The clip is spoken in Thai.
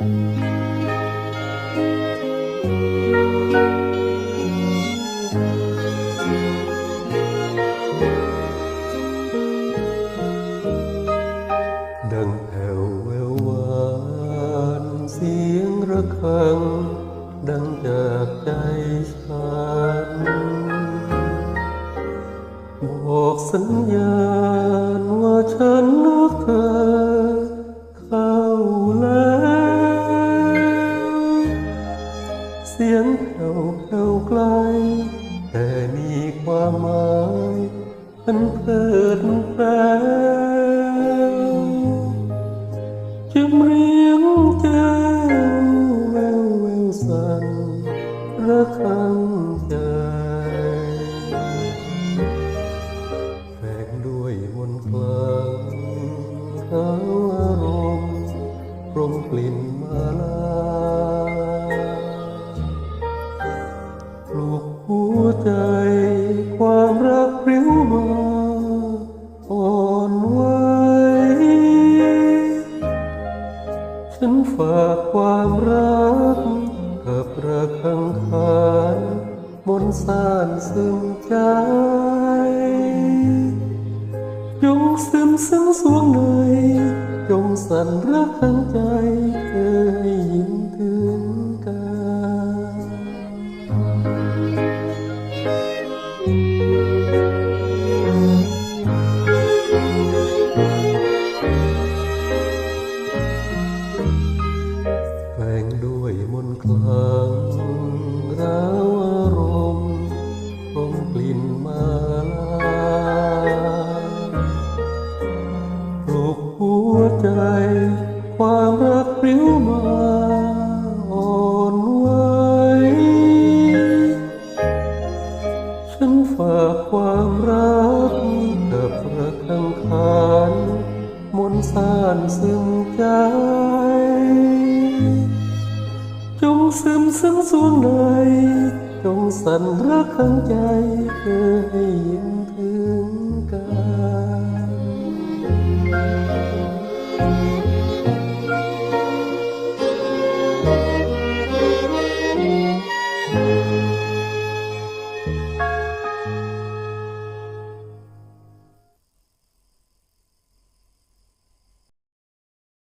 ดังแผ่วแวววานเสียงระฆัง ดังจากใจฉัน บอกสัญญาณว่าฉันรักเธอ สียงแผ่วแผ่วไกลแต่มีความหมายอันเพิดเพลจึงเรียงแจ้วแววแววสั่นระคังใจแฝงด้วยมนต์คลังร้าอารมณ์พรมกลิ่นมาลา หัวใจความรักพริ้วมาอ่อนไหวฉันฝากความรัก กับระคังคานมนสานซึมใจจงซึมซึ้งสวงในจงสั่นรักทั้งใจเคยยิน แฝงด้วยมนต์คลังร้าวรมณ์พรมกลิ่นมาลาปลูกหัวใจ ความรักพริ้วมา รักกับระฆังขานมนสานซึมใจ จงซึมซึ้งสวงใน จงสั่นรักข้างใจเธอให้ยินเธ